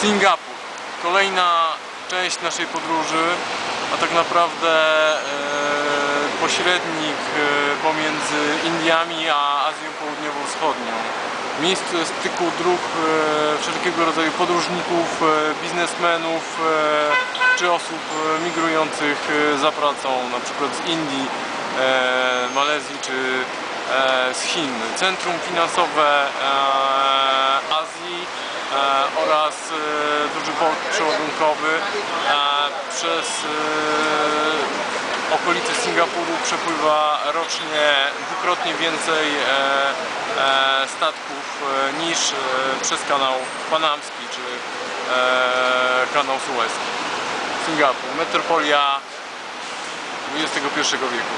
Singapur. Kolejna część naszej podróży, a tak naprawdę e, pośrednik e, pomiędzy Indiami a Azją Południowo-Wschodnią. Miejsce styku dróg e, wszelkiego rodzaju podróżników, e, biznesmenów e, czy osób e, migrujących za pracą, na przykład z Indii, Malezji czy z Chin. Centrum finansowe oraz e, duży port przeładunkowy. E, przez e, okolice Singapuru przepływa rocznie dwukrotnie więcej e, e, statków e, niż e, przez kanał panamski czy e, kanał sueski. Singapur, metropolia XXI wieku.